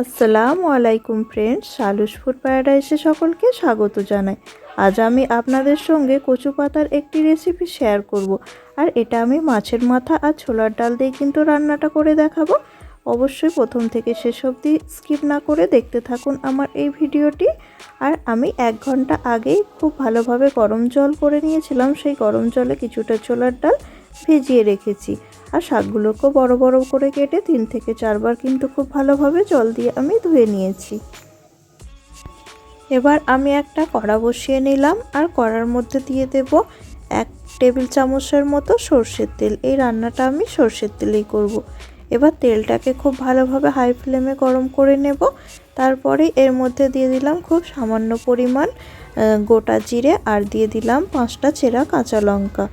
আসসালামু আলাইকুম friends সালুস food প্যারাডাইসে সকলকে স্বাগত জানাই। আজ আমি আপনাদের সঙ্গে কচু পাতার একটি রেসিপি শেয়ার করব। আর এটা আমি মাছের মাথা আর ছোলার ডাল দিয়ে কিন্তু রান্নাটা করে দেখাবো। অবশ্যই প্রথম থেকে শেষ অবধি স্কিপ না করে দেখতে থাকুন আমার এই ভিডিওটি। আর আমি এক ঘণ্টা আগেই খুব ভালোভাবে গরম জল করে নিয়েছিলাম, সেই গরম জলে কিছুটা ছোলার ডাল ভিজিয়ে রেখেছি। আর শাকগুলোকেও বড় বড় করে কেটে তিন থেকে চারবার কিন্তু খুব ভালোভাবে জল দিয়ে আমি ধুয়ে নিয়েছি। এবার আমি একটা কড়া বসিয়ে নিলাম আর কড়ার মধ্যে দিয়ে দেব এক টেবিল চামচের মতো সর্ষের তেল। এই রান্নাটা আমি সর্ষের তেলেই করব। এবার তেলটাকে খুব ভালোভাবে হাই ফ্লেমে গরম করে নেব। তারপরে এর মধ্যে দিয়ে দিলাম খুব সামান্য পরিমাণ গোটা জিরে আর দিয়ে দিলাম পাঁচটা চেরা কাঁচা লঙ্কা।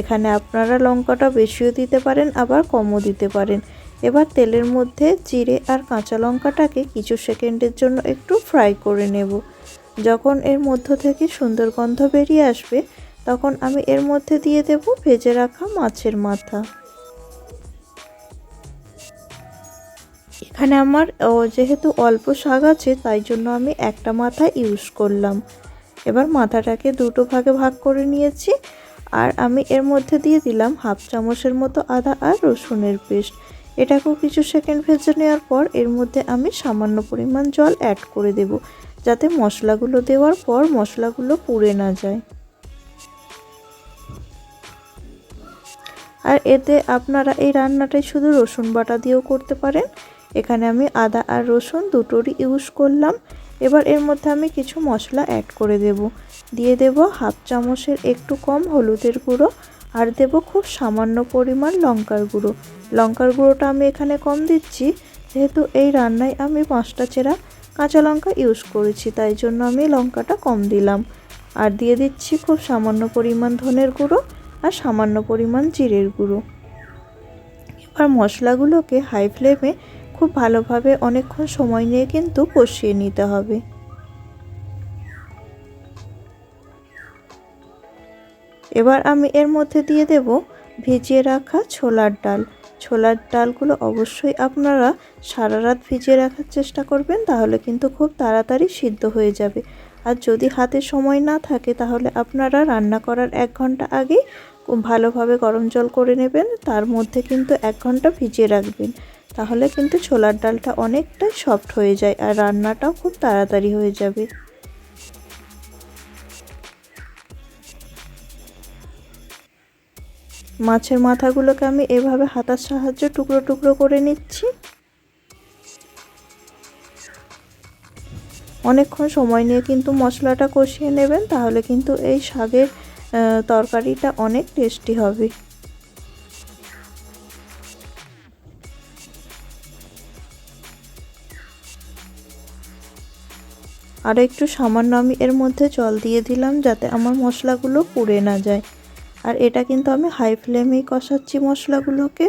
এখানে আপনারা লঙ্কাটা বেশিও দিতে পারেন, আবার কমও দিতে পারেন। এবার তেলের মধ্যে জিরে আর কাঁচা লঙ্কাটাকে কিছু সেকেন্ডের জন্য একটু ফ্রাই করে নেব। যখন এর মধ্য থেকে সুন্দর গন্ধ বেরিয়ে আসবে, তখন আমি এর মধ্যে দিয়ে দেব ভেজে রাখা মাছের মাথা। এখানে আমার যেহেতু অল্প শাক আছে, তাই জন্য আমি একটা মাথা ইউজ করলাম। এবার মাথাটাকে দুটো ভাগে ভাগ করে নিয়েছি। আর আমি এর মধ্যে দিয়ে দিলাম হাফ চামচের মতো আদা আর রসুনের পেস্ট। এটাকেও কিছু সেকেন্ড ভেজে নেওয়ার পর এর মধ্যে আমি সামান্য পরিমাণ জল অ্যাড করে দেব, যাতে মশলাগুলো দেওয়ার পর মশলাগুলো পুড়ে না যায়। আর এতে আপনারা এই রান্নাটাই শুধু রসুন বাটা দিয়েও করতে পারেন। এখানে আমি আদা আর রসুন দুটোরই ইউজ করলাম। এবার এর মধ্যে আমি কিছু মশলা অ্যাড করে দেব। দিয়ে দেব হাফ চামচের একটু কম হলুদের গুঁড়ো আর দেব খুব সামান্য পরিমাণ লঙ্কার গুঁড়ো। লঙ্কার গুঁড়োটা আমি এখানে কম দিচ্ছি, যেহেতু এই রান্নায় আমি পাঁচটা চেরা কাঁচা লঙ্কা ইউজ করেছি, তাই জন্য আমি লঙ্কাটা কম দিলাম। আর দিয়ে দিচ্ছি খুব সামান্য পরিমাণ ধনের গুঁড়ো আর সামান্য পরিমাণ জিরের গুঁড়ো। এবার মশলাগুলোকে হাই ফ্লেমে খুব ভালোভাবে অনেকক্ষণ সময় নিয়ে কিন্তু কষিয়ে নিতে হবে। এবার আমি এর মধ্যে দিয়ে দেব ভিজিয়ে রাখা ছোলার ডাল। ছোলার ডালগুলো অবশ্যই আপনারা সারা রাত ভিজিয়ে রাখার চেষ্টা করবেন, তাহলে কিন্তু খুব তাড়াতাড়ি সিদ্ধ হয়ে যাবে। আর যদি হাতে সময় না থাকে, তাহলে আপনারা রান্না করার এক ঘণ্টা আগে ভালোভাবে গরম জল করে নেবেন, তার মধ্যে কিন্তু এক ঘণ্টা ভিজিয়ে রাখবেন। তাহলে কিন্তু ছোলার ডালটা অনেকটাই সফট হয়ে যায় আর রান্নাটাও খুব তাড়াতাড়ি হয়ে যাবে। মাছের মাথাগুলোকে আমি এভাবে হাতার সাহায্যে টুকরো টুকরো করে নিচ্ছি। অনেকক্ষণ সময় নিয়ে কিন্তু মশলাটা কষিয়ে নেবেন, তাহলে কিন্তু এই শাকের তরকারিটা অনেক টেস্টি হবে। আর একটু সামান্য আমি এর মধ্যে জল দিয়ে দিলাম যাতে আমার মশলাগুলো পুড়ে না যায়। আর এটা কিন্তু আমি হাই ফ্লেমেই কষাচ্ছি মশলাগুলোকে।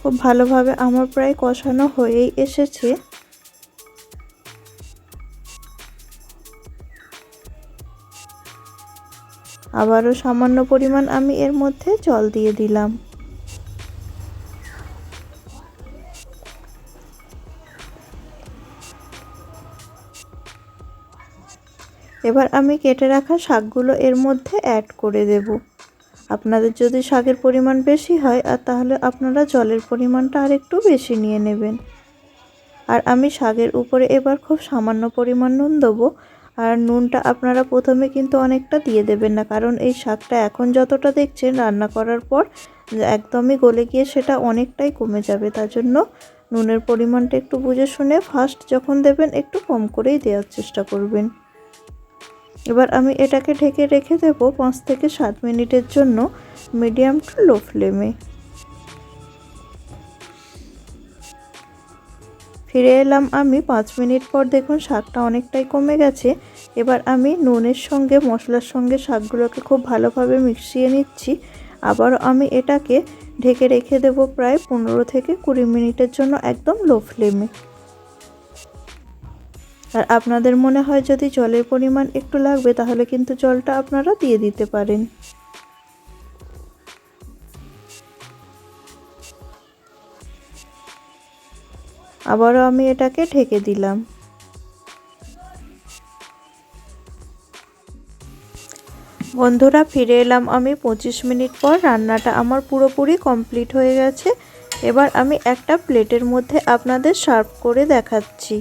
খুব ভালোভাবে আমার প্রায় কষানো হয়েই এসেছে। আবারও সামান্য পরিমাণ আমি এর মধ্যে জল দিয়ে দিলাম। এবার আমি কেটে রাখা শাকগুলো এর মধ্যে অ্যাড করে দেব। আপনাদের যদি শাকের পরিমাণ বেশি হয়, আর তাহলে আপনারা জলের পরিমাণটা আর একটু বেশি নিয়ে নেবেন। আর আমি শাকের উপরে এবার খুব সামান্য পরিমাণ নুন দেবো। আর নুনটা আপনারা প্রথমে কিন্তু অনেকটা দিয়ে দেবেন না, কারণ এই শাকটা এখন যতটা দেখছেন রান্না করার পর, একদমই গলে গিয়ে সেটা অনেকটাই কমে যাবে। তার জন্য নুনের পরিমাণটা একটু বুঝে শুনে ফার্স্ট যখন দেবেন, একটু কম করেই দেওয়ার চেষ্টা করবেন। এবার আমি এটাকে ঢেকে রেখে দেব পাঁচ থেকে সাত মিনিটের জন্য মিডিয়াম টু লো ফ্লেমে। ফিরে এলাম আমি পাঁচ মিনিট পর দেখুন শাকটা অনেকটাই কমে গেছে। এবার আমি নুনের সঙ্গে, মশলার সঙ্গে শাকগুলোকে খুব ভালোভাবে মিশিয়ে নিচ্ছি। আবার আমি এটাকে ঢেকে রেখে দেব প্রায় পনেরো থেকে কুড়ি মিনিটের জন্য একদম লো ফ্লেমে। আর আপনাদের মনে হয় যদি জলের পরিমাণ একটু লাগবে, তাহলে কিন্তু জলটা আপনারা দিয়ে দিতে পারেন। আবারও আমি এটাকে ঢেকে দিলাম। বন্ধুরা, ফিরে এলাম আমি ২৫ মিনিট পর। রান্নাটা আমার পুরোপুরি কমপ্লিট হয়ে গেছে। এবার আমি একটা প্লেটের মধ্যে আপনাদের সার্ভ করে দেখাচ্ছি।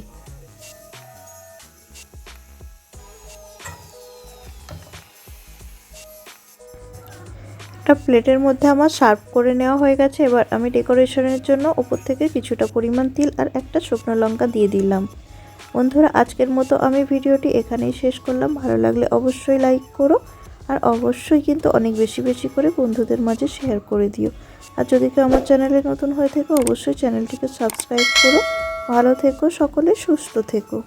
একটা প্লেটের মধ্যে আমার সার্ভ করে নেওয়া হয়ে গেছে। এবার আমি ডেকোরেশনের জন্য ওপর থেকে কিছুটা পরিমাণ তিল আর একটা শুকনো লঙ্কা দিয়ে দিলাম। বন্ধুরা, আজকের মতো আমি ভিডিওটি এখানেই শেষ করলাম। ভালো লাগলে অবশ্যই লাইক করো আর অবশ্যই কিন্তু অনেক বেশি বেশি করে বন্ধুদের মাঝে শেয়ার করে দিও। আর যদি কেউ আমার চ্যানেলে নতুন হয়ে থেকে, অবশ্যই চ্যানেলটিকে সাবস্ক্রাইব করো। ভালো থেকো, সকলে সুস্থ থেকো।